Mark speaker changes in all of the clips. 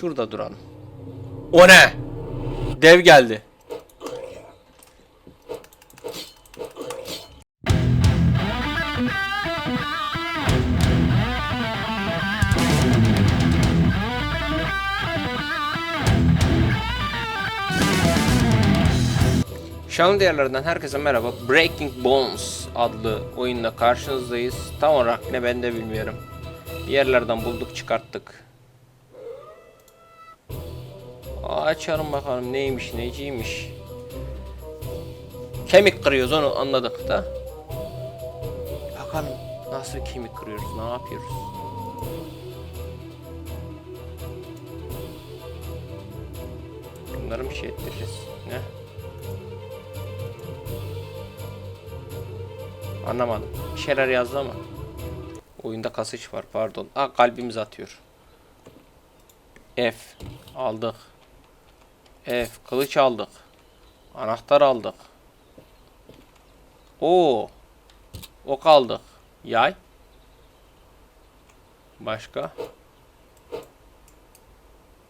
Speaker 1: Şurada duralım. O ne? Dev geldi. Şanlı diğerlerinden herkese merhaba. Breaking Bones adlı oyunla karşınızdayız. Tam olarak ne ben de bilmiyorum. Bir yerlerden bulduk çıkarttık. Aa, açalım bakalım neymiş neciymiş. Kemik kırıyoruz onu anladık da. Bakalım nasıl kemik kırıyoruz ne yapıyoruz. Bunları bir şey ettireceğiz. Ne? Anlamadım. Bir şeyler yazdı ama. Oyunda kasıç var pardon. Aa kalbimiz atıyor. F aldık. F kılıç aldık. Anahtar aldık. Oo. Ok aldık. Yay. Başka.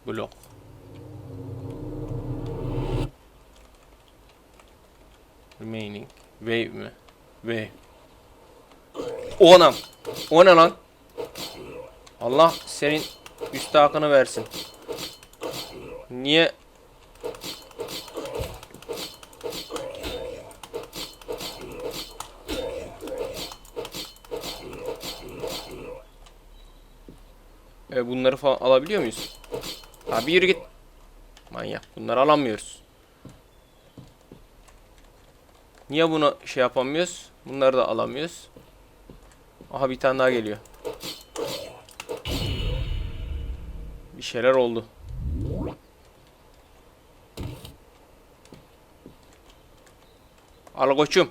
Speaker 1: Blok. Remaining. Wave mi? Wave. O anam. O ne lan? Allah senin üstahakını versin. Niye? Bunları falan alabiliyor muyuz? Abi yürü git. Manyak. Bunları alamıyoruz. Niye bunu şey yapamıyoruz? Bunları da alamıyoruz. Aha bir tane daha geliyor. Bir şeyler oldu. Al koçum.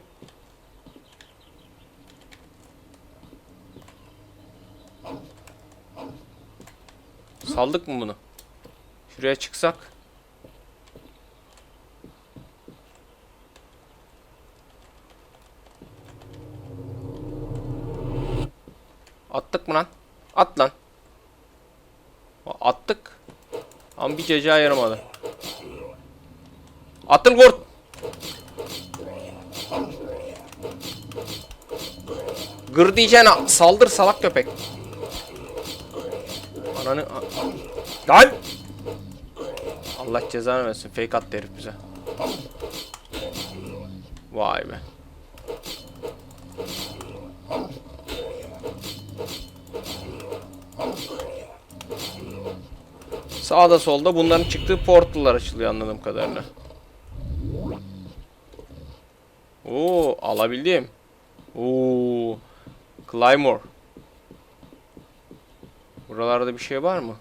Speaker 1: Saldık mı bunu? Şuraya çıksak. Attık mı lan? At lan. Attık. Ama bir ceza yaramadı. Atıl kurt. Gır diyeceksin saldır salak köpek. Ananı... Lan! Allah cezanı versin. Fake attı herif bize. Vay be. Sağda solda bunların çıktığı portallar açılıyor anladığım kadarıyla. Oo alabildim. Oo Claymore. Buralarda bir şey var mı?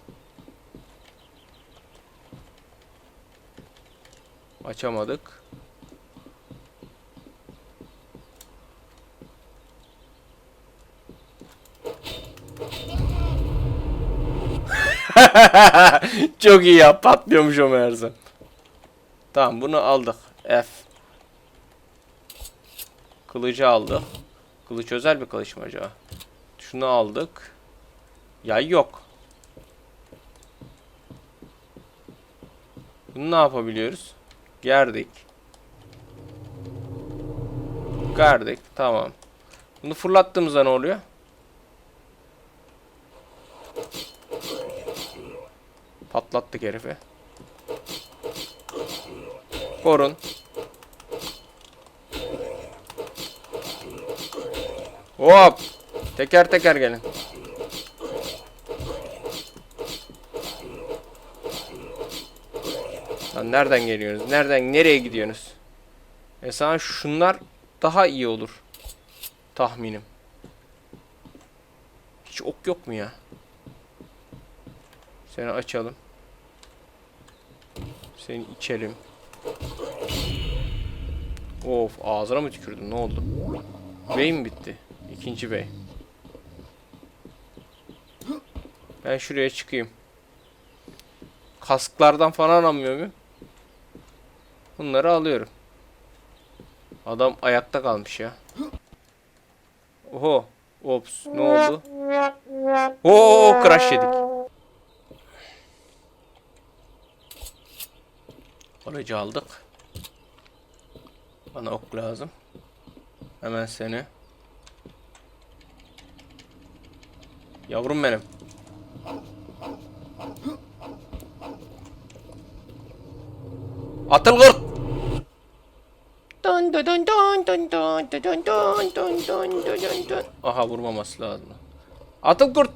Speaker 1: Açamadık. Çok iyi ya patlıyormuş o meğerse. Tamam bunu aldık. F. Kılıcı aldık. Kılıç özel bir kılıç mı acaba? Şunu aldık. Yay yok. Bunu ne yapabiliyoruz? Gerdik. Gerdik. Tamam. Bunu fırlattığımızda ne oluyor? Patlattık herifi. Korun. Hop. Teker teker gelin. Nereden geliyorsunuz? Nereden nereye gidiyorsunuz? Sana şunlar daha iyi olur. Tahminim. Hiç ok yok mu ya? Seni açalım. Seni içelim. Of ağzına mı tükürdün ne oldu? Bey mi bitti? İkinci bey. Ben şuraya çıkayım. Kasklardan falan alamıyor muyum? Bunları alıyorum. Adam ayakta kalmış ya. Oho. Ops ne oldu? Oo crash yedik. Kılıcı aldık. Bana ok lazım. Hemen seni. Yavrum benim. Atıl kurt. Dun dun dun dun dun dun. Aha vurmaması lazım. Atıl kurt.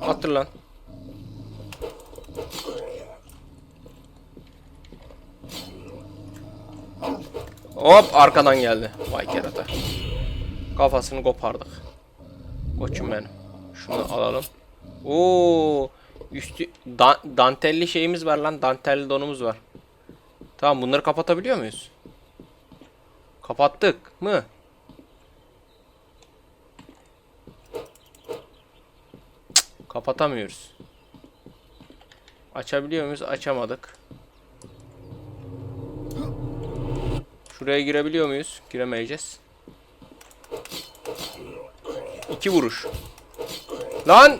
Speaker 1: Attır lan. Hop arkadan geldi. Vay kerata. Kafasını kopardık. Koçum benim. Şunu alalım. Oo, üstü da- dantelli şeyimiz var lan. Dantelli donumuz var. Tamam bunları kapatabiliyor muyuz? Kapattık mı? Cık, Kapatamıyoruz. Açabiliyor muyuz? Açamadık. Şuraya girebiliyor muyuz? Giremeyeceğiz. İki vuruş. Lan!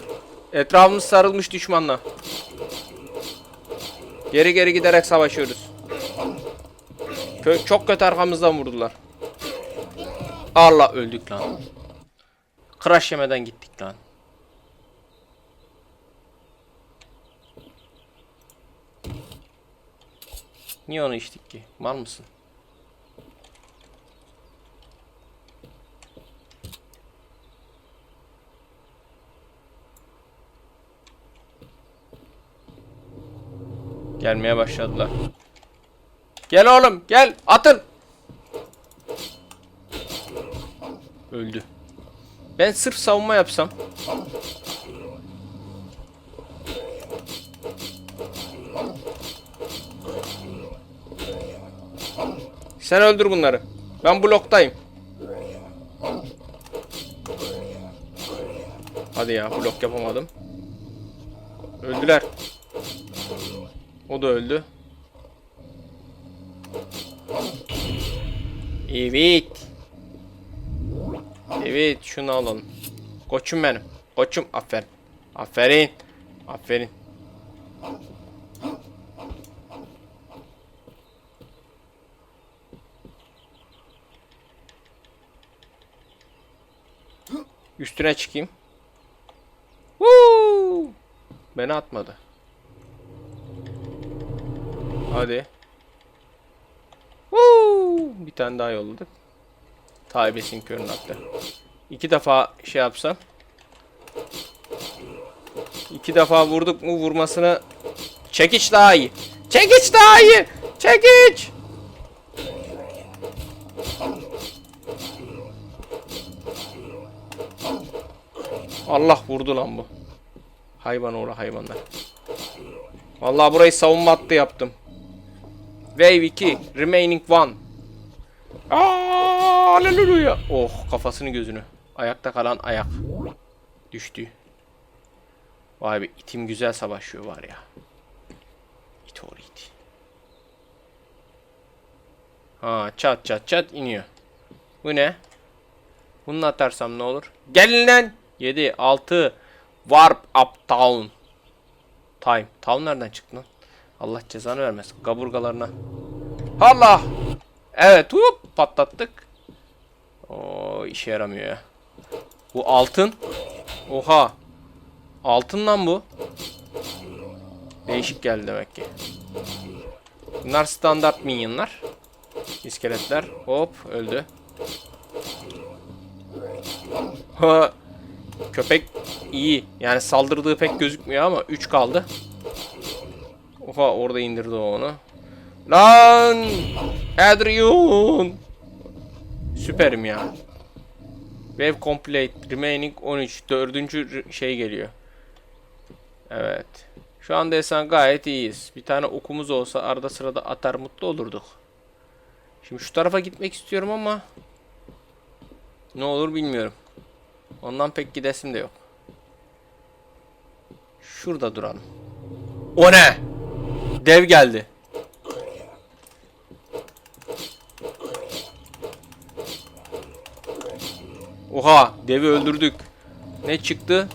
Speaker 1: Etrafımız sarılmış düşmanla. Geri geri giderek savaşıyoruz. Kö- çok kötü arkamızdan vurdular. Allah öldük lan. Crash yemeden gittik lan. Niye onu içtik ki? Mal mısın? Gelmeye başladılar. Gel oğlum gel atın. Öldü. Ben sırf savunma yapsam. Sen öldür bunları. Ben bloktayım. Hadi ya blok yapamadım. Öldüler. O da öldü. Evet. Evet şunu alalım. Koçum benim. Koçum aferin. Aferin. Aferin. Üstüne çıkayım. Woo! Beni atmadı. Hadi. Woo! Bir tane daha yolladık. Taybesin körünü attı. İki defa şey yapsam. İki defa vurduk mu vurmasını çekiç daha iyi. Çekiç daha iyi. Çekiç. Allah vurdu lan bu. Hayvan oğlu hayvanlar. Vallahi burayı savunma hattı yaptım. Wave 2. Remaining 1. Hallelujah. Oh kafasını gözünü. Ayakta kalan ayak. Düştü. Vay be itim güzel savaşıyor var ya. İt oğlu it. Ha çat çat çat iniyor. Bu ne? Bunu atarsam ne olur? Gelin lan. 7 6 Warp up town. Time. Town nereden çıktı lan? Allah cezanı vermesin. Kaburgalarına. Allah. Evet hop patlattık. O işe yaramıyor ya. Bu altın. Oha. Altın lan bu. Değişik geldi demek ki. Bunlar standart minyonlar. İskeletler. Hop öldü. Ha. Köpek iyi. Yani saldırdığı pek gözükmüyor ama 3 kaldı. Oha orada indirdi onu. Lan! Adrian! Süperim ya. Wave complete. Remaining 13. Dördüncü şey geliyor. Evet. Şu anda esen gayet iyiyiz. Bir tane okumuz olsa arada sırada atar mutlu olurduk. Şimdi şu tarafa gitmek istiyorum ama ne olur bilmiyorum. Ondan pek gidesim de yok. Şurada duralım. O ne? Dev geldi. Oha devi öldürdük. Ne çıktı?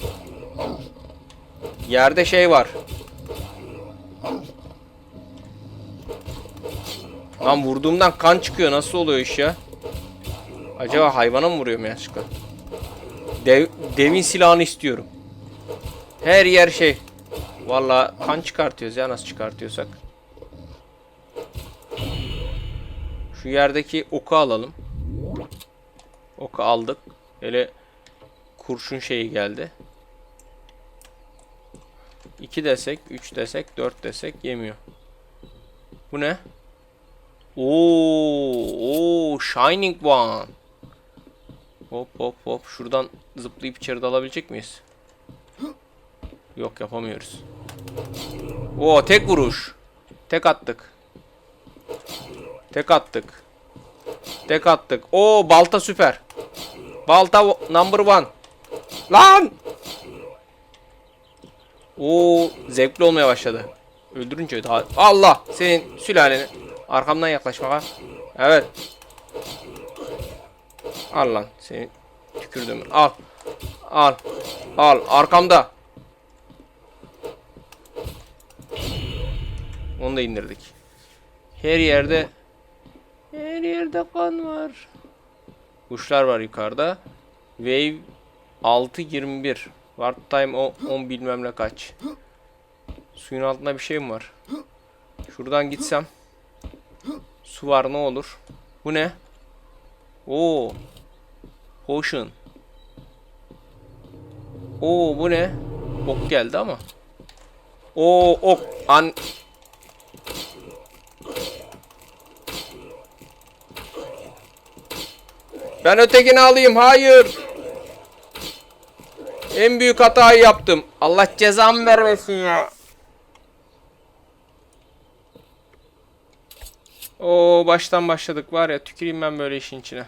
Speaker 1: Yerde şey var. Lan vurduğumdan kan çıkıyor. Nasıl oluyor iş ya? Acaba hayvana mı vuruyorum yanlışlıkla? Dev, devin silahını istiyorum. Her yer şey. Valla kan çıkartıyoruz ya nasıl çıkartıyorsak. Şu yerdeki oku alalım. Oku aldık. Hele kurşun şeyi geldi. 2 desek, 3 desek, 4 desek yemiyor. Bu ne? Oo, oo, Shining One. Hop hop hop. Şuradan zıplayıp içeri dalabilecek miyiz? Yok yapamıyoruz. Oo tek vuruş. Tek attık. Tek attık. Tek attık. Oo balta süper. Balta number one. Lan! Oo zevkli olmaya başladı. Öldürünce daha... Allah! Senin sülaleni. Arkamdan yaklaşma. Evet. Al lan. Seni tükürdüm. Al. Al. Al. Arkamda. Onu da indirdik. Her yerde her yerde kan var. Kuşlar var yukarıda. Wave 6.21. Ward time o 10 bilmem ne kaç. Suyun altında bir şey mi var? Şuradan gitsem. Su var ne olur? Bu ne? Oo. Potion. Oo bu ne? Ok geldi ama. Oo ok. An Ben ötekini alayım. Hayır. En büyük hatayı yaptım. Allah cezamı vermesin ya. Oo baştan başladık var ya tüküreyim ben böyle işin içine.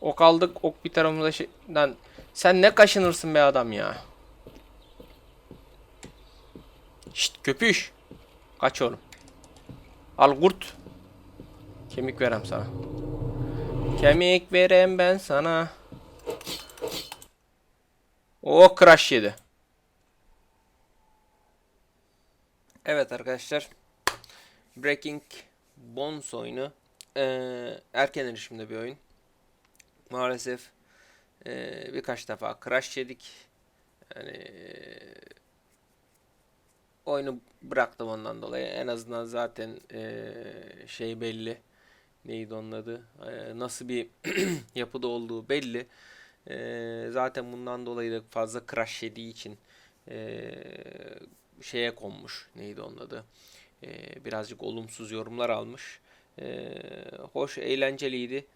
Speaker 1: Ok aldık ok bir tarafımızda şeyden. Sen ne kaşınırsın be adam ya. Şşt köpüş. Kaç oğlum. Al kurt. Kemik verem sana. Kemik verem ben sana. O crash yedi. Evet arkadaşlar. Breaking Bones oyunu. Ee, erken erişimde bir oyun. Maalesef ee, birkaç defa crash yedik. Yani ee, oyunu bıraktım ondan dolayı. En azından zaten ee, şey belli. Neydi onun adı? Ee, nasıl bir yapıda olduğu belli. Ee, zaten bundan dolayı da fazla crash yediği için ee, şeye konmuş. Neydi onun adı? Birazcık olumsuz yorumlar almış. Hoş, eğlenceliydi.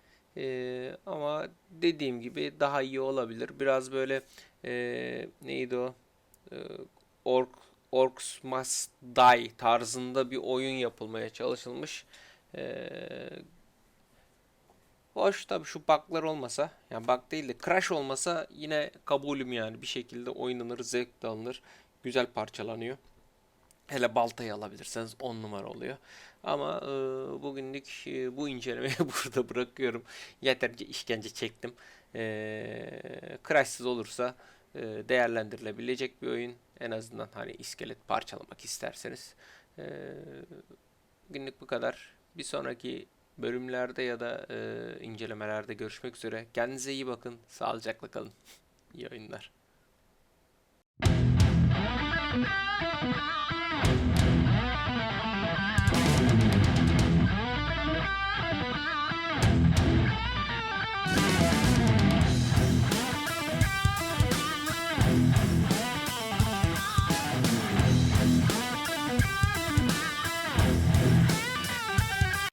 Speaker 1: Ama dediğim gibi daha iyi olabilir. Biraz böyle neydi o? Ee, Orc, Orcs Must Die tarzında bir oyun yapılmaya çalışılmış. Ee, hoş tabii şu bug'lar olmasa, yani bug değil de crash olmasa yine kabulüm yani. Bir şekilde oynanır, zevk alınır. Güzel parçalanıyor. Hele baltayı alabilirseniz 10 numara oluyor. Ama e, bugünlük e, bu incelemeyi burada bırakıyorum. Yeterince işkence çektim. E, crashsız olursa e, değerlendirilebilecek bir oyun. En azından hani iskelet parçalamak isterseniz. E, günlük bu kadar. Bir sonraki bölümlerde ya da e, incelemelerde görüşmek üzere. Kendinize iyi bakın. Sağlıcakla kalın. İyi oyunlar.